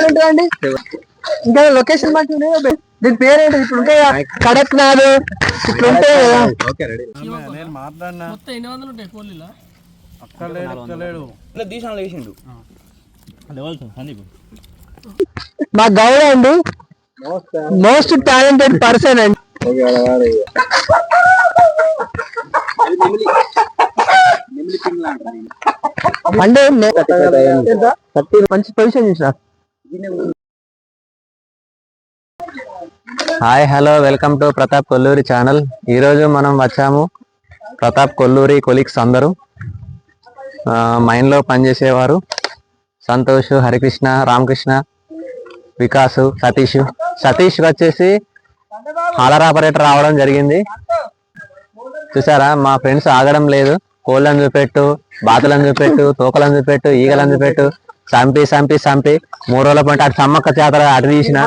ఉంటుందండి ఇంకా లొకేషన్ ఉంది దీని పేరేంటి? ఇప్పుడు ఉంటే కడక్ నాదు ఇట్లా ఉంటాయి కదా నేను మాట్లాడినా. మొత్తం ఎన్ని వందలు ఉంటాయి కోళ్ళిలా అక్కలేడు అక్కలేడు దీశాలు వేసిండు మా గౌడ అండి. మోస్ట్ టాలెంటెడ్ పర్సన్ అండి. అంటే మంచి పొజిషన్ చూసిన. Hi hello welcome to Pratap Kolluri channel. ఈరోజు మనం వచ్చాము ప్రతాప్ కొల్లూరి కొలీగ్స్ అందరూ. మైన్లో పనిచేసేవారు. సంతోష్ హరికృష్ణ రామకృష్ణ వికాస్ సతీష్. సతీష్ వచ్చేసి హాలర్ ఆపరేటర్ రావడం జరిగింది. చూసారా? మా ఫ్రెండ్స్ ఆగడం లేదు. కోళ్ళని చూపెట్టు బాతులను చూపెట్టు తోకలను చూపెట్టు ఈగలను చూపెట్టు సంపి సంపి సంపి మూడు రోజుల పాటు అటు సమ్మక్క జాతర అటు తీసిన.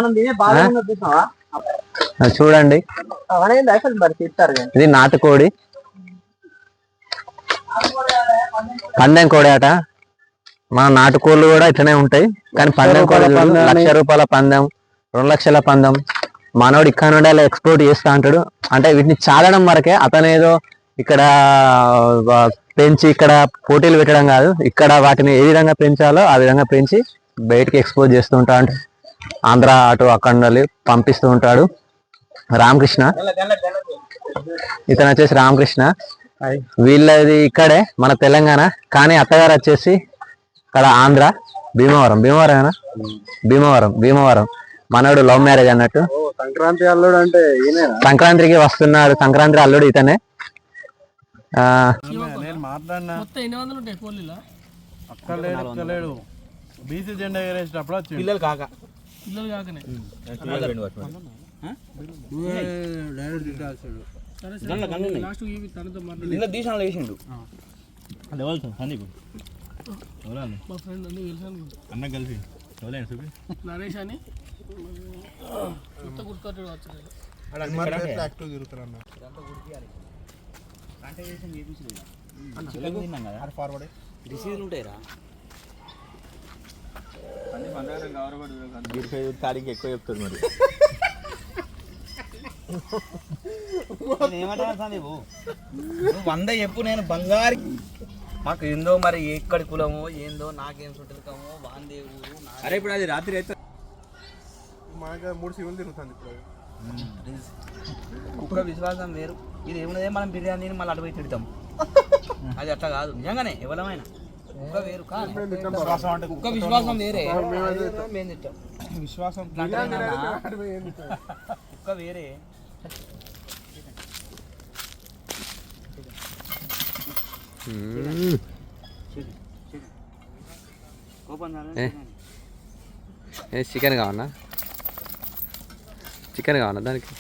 చూడండి. ఇది నాటుకోడి. పందెం కోడి అట మన నాటుకోళ్ళు కూడా ఇట్లనే ఉంటాయి. కానీ పందెం కోడి లక్ష రూపాయల పందెం రెండు లక్షల పందెం. మనోడు ఇక్కడ నుండి అలా ఎక్స్పోర్ట్ చేస్తా అంటాడు. అంటే వీటిని చాలడం వరకే అతనేదో ఇక్కడ పెంచి ఇక్కడ పోటీలు పెట్టడం కాదు. ఇక్కడ వాటిని ఏ విధంగా పెంచాలో ఆ విధంగా పెంచి బయటికి ఎక్స్పోర్ట్ చేస్తూ ఉంటా అంటే ఆంధ్ర అటు అక్కడ పంపిస్తూ ఉంటాడు. రామకృష్ణ. ఇతను వచ్చేసి రామకృష్ణ. వీళ్ళది ఇక్కడే మన తెలంగాణ. కానీ అత్తగారు వచ్చేసి ఇక్కడ ఆంధ్ర. భీమవరం. భీమవరం భీమవరం. భీమవరం. మనోడు లవ్ మ్యారేజ్ అన్నట్టు. సంక్రాంతి అల్లుడు అంటే సంక్రాంతికి వస్తున్నాడు. సంక్రాంతి అల్లుడు ఇతనే. నేను మాట్లాడినా. మొత్తం ఎన్ని వందలు ఉంటాయి కోళ్ళిలా అక్కలేడు అక్కలేడు బీసీ జెండా ఎగరేసినప్పుడు పిల్లలు కాక. పిల్లలు కాకనే. సరే సరే. లాస్ట్ ఇవి తనతో మాట్లాడి. నిన్న దీశాలు వేసిండు మా ఫ్రెండ్ అన్ని తెలుసు అనుకుంటా అన్న కలిసి. నరేష్ అని. కొత్త గుర్తుకొట్టాడు వచ్చాడు. రిసీవ్లు ఉంటాయిరా తాడికి ఎక్కువ చెప్తుంది మరి. నువ్వు వంద చెప్పు నేను బంగారు మాకు ఏందో మరి ఎక్కడి కులమో ఏందో నాకేం సుట్టలకమో వాందే ఊరు అరే ఇప్పుడు అది రాత్రి అయితే మూడు శివులు తిరుగుతుంది ఇప్పుడు కుక్క విశ్వాసం వేరు. ఇది ఏమున్నదే? మనం బిర్యానీని మళ్ళీ అటువైపు తిడతాం. అది అట్లా కాదు. నిజంగానే ఎవరమైనా. కుక్క వేరు కాదు. కుక్క విశ్వాసం వేరే. మేము తింటాం? విశ్వాసం కుక్క వేరే. కోపం చికెన్ కావన్నా చికెన్ కావన్నా దానికి?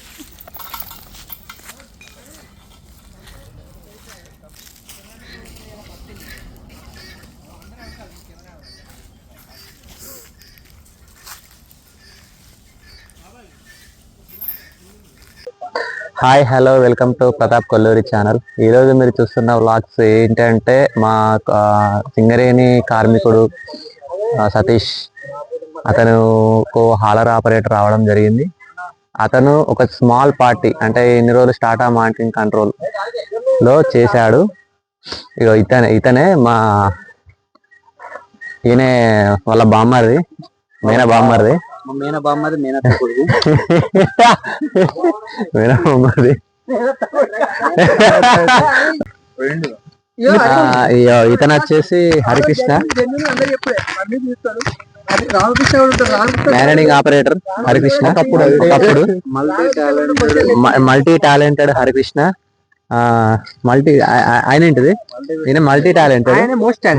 Hi hello welcome to Pratap Kolluri channel ఈరోజు మీరు చూస్తున్న వ్లాగ్స్ ఏంటంటే మా సింగరేణి కార్మికుడు సతీష్. అతను హాలర్ ఆపరేటర్ రావడం జరిగింది. అతను ఒక స్మాల్ పార్టీ అంటే ఇన్ని రోజులు స్టార్ట్ మానిటరింగ్ కంట్రోల్లో చేశాడు. ఇగో ఇతనే ఇతనే మా ఈయనే వాళ్ళ బామ్మర్ది మేన బామ్మర్ది. మా మేన బామ్మది మేన కొడుకు మేన బామ్మర్ది. ఆ, ఇగో ఇతను వచ్చేసి హరికృష్ణ. Managing operator Harikrishna. ఒకప్పుడు మల్టీ టాలెంటెడ్ హరికృష్ణ. మల్టీ ఆయన ఏంటిది? ఈయన multi talented.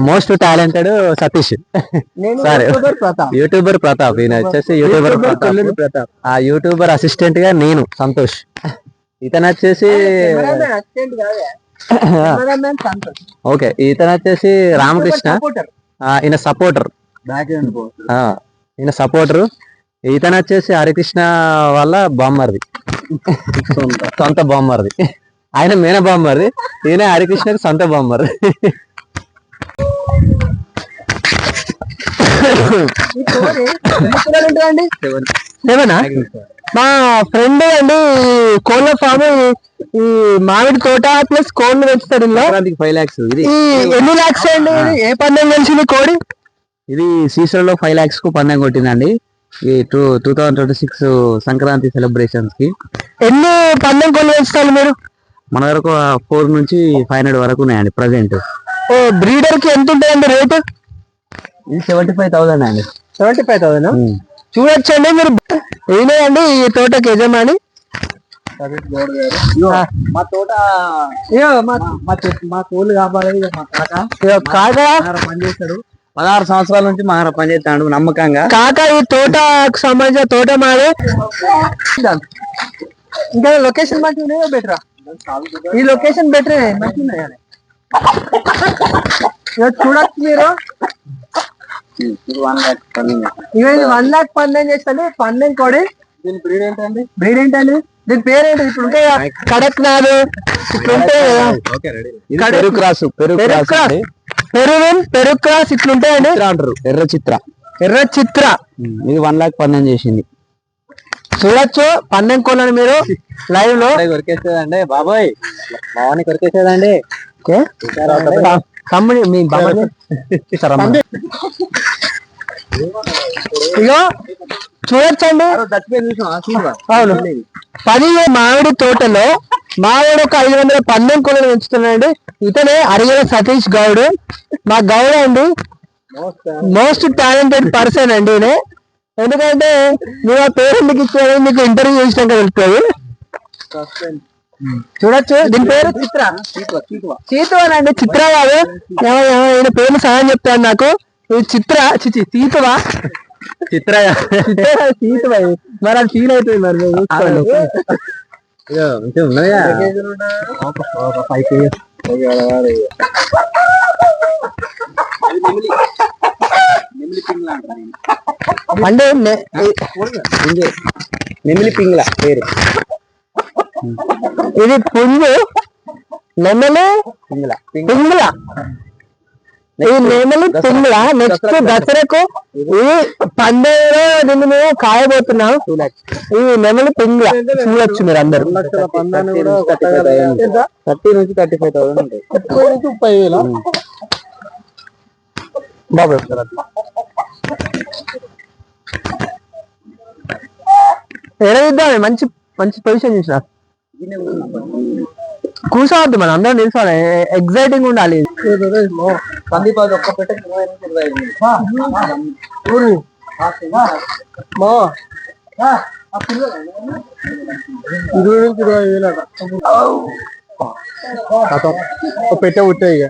Most talented Satish. సరే. యూట్యూబర్ ప్రతాప్. ఈయన వచ్చేసి యూట్యూబర్ ప్రతాప్. ఆ యూట్యూబర్ అసిస్టెంట్గా నేను సంతోష్. ఇతను వచ్చేసి ఓకే. ఇతను వచ్చేసి రామకృష్ణ. ఈయన సపోర్టర్. ఈయన సపోర్టరు ఇతను వచ్చేసి హరికృష్ణ వాళ్ళ బామ్మర్ది. సొంత బామ్మర్ది. ఆయన మేన బామ్మర్ది. ఈయన హరికృష్ణకి సొంత బామ్మర్ది. సెవెనా మా ఫ్రెండ్ అండి కోళ్ళ ఫామ్ ఈ మామిడి తోట ప్లస్ కోళ్ళు పెంచుతాడు ఫైవ్ లాక్స్ ఎన్ని లాక్స్ అండి? ఏ పందెం గెలిచింది కోడి? ఇది సీసర్లో ఫైవ్ లాక్స్కు పందెం కొట్టిందండి. ఈ two two thousand twenty six Sankranti సెలబ్రేషన్స్కి. ఎన్ని పందెం కోళ్ళు పెంచుతారు మీరు? మన వరకు ఫోర్ నుంచి ఫైవ్ హండ్రెడ్ వరకు ఉన్నాయండి ప్రజెంట్ ఓ బ్రీడర్కి ఎంత ఉంటుందండి రేటు? ఇది సెవెంటీ ఫైవ్ థౌసండ్ అండి సెవెంటీ ఫైవ్ థౌసండ్ చూడొచ్చండి మీరు. ఈయనే అండి ఈ తోటకి యజమాని. మా తోట మా మా కోళ్ళు కాపాడేది మా కాక కాక పనిచేస్తాడు పదహారు సంవత్సరాల నుంచి మహారా పనిచేస్తాడు నమ్మకంగా. కాక ఈ తోటకు సంబంధించిన తోట మాది. ఇంకా లొకేషన్ మంచిగా ఉన్నాయో బెటరా ఈ లొకేషన్ బెటర్ మంచిగా చూడొచ్చు మీరు. ఇది వన్ లాక్ పందెం చేస్తాను పందెం కోడి? దీని బ్రీడ్ ఏంటండి? బ్రీడ్ ఏంటండి? దీని పేరేంటి? ఇప్పుడు ఉంటాయి కడక్నాథ్ ఇట్లా ఉంటాయి కదా పెరుగు క్రాస్ పెరుగు క్రాస్ అండి. పెరువిన్ పెరుగు క్రాస్ ఇట్లుంటాయండి? చిత్ర అంటారు. ఎర్ర చిత్ర. ఎర్ర చిత్ర. ఇది వన్ లాక్ పందెం చేసింది. చూడొచ్చు పందెం కోళ్ళని మీరు లైవ్లో కొరికేసేదండి బాబాయ్. బావని కొరికేసేదండి. ఓకే తమ్ముడి మీ బాబాయ్. ఇగో చూడొచ్చండి. అవును. పది మామిడి తోటలో మామిడి ఒక ఐదు వందల పందెం కోళ్ళని పెంచుతున్నాడండి. ఇతనే అరిగల సతీష్ గౌడ్. మా గౌడ్ అండి. మోస్ట్ టాలెంటెడ్ పర్సన్ అండి. ఎందుకంటే మీరు ఆ పేరు ఎందుకు ఇచ్చారు మీకు ఇంటర్వ్యూ చేసినాక తెలుస్తుంది. చూడొచ్చు. దీని పేరు చిత్ర చీతువనండి చిత్ర కాదు. ఏమో ఏమో ఈయన పేరు సహాయం చెప్తాను నాకు. చిత్ర చిచి సీతువా చిత్ర చిత్ర సీతువ ఇది. మరి అది ఫీల్ అవుతుంది మరి మీరు చూసుకోండి ఉన్నాయా అంటే నే- నెమిలి పింగ్ల పేరు ఇది పుంజు నెమలి పింగ్ల పింగుల ఈ నెమలి పింగుల నెక్స్ట్ దసరాకు ఈ పండుగలో దీన్ని మేము కాయబోతున్నాం. ఈ నెమలి పింగుల చూడొచ్చు మీరు అందరు థర్టీ నుంచి థర్టీ ఫైవ్ థౌసండ్. ఉంటాయి ముప్పై వేల? బాబు ఎడదిద్దామే మంచి మంచి పొజిషన్ చూసిన. కూర్చోవద్దు మనం అందరం నిల్చోవాలి. ఎగ్జైటింగ్ ఉండాలి. ఇరవై నుంచి ఇరవై వేలు పెట్టే ఉంటాయి ఇక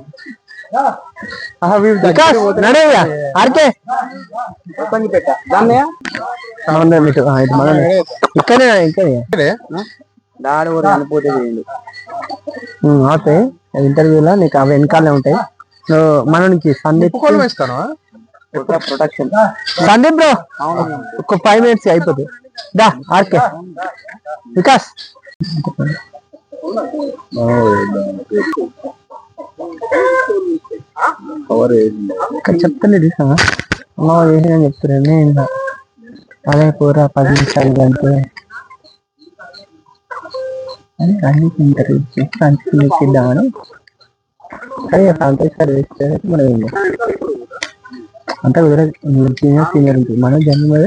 ఇక్కడే? ఇక్కడే. దాడి కూడా చనిపోతే చేయండి ఓకే. ఇంటర్వ్యూలో నీకు అవి వెనకాలే ఉంటాయి. మనకి సందీప్ ప్రొటెక్షన్ సందీప్ బ్రో ఒక ఫైవ్ మినిట్స్ అయిపోతుంది దా ఆర్కే. వికాస్. చెప్తాను చూసా అమ్మ చేసిన చెప్తారు నేను అదే కూర పది నిమిషాలు అంటే అని అన్ని ఇంటర్వ్యూ చేసి కంటిన్యూ ఇద్దామని అదే సంతోష్ గారు వేస్తే మనం అంతా కుదరదు సీనియర్ ఉంటుంది. మనం జన్మ మీద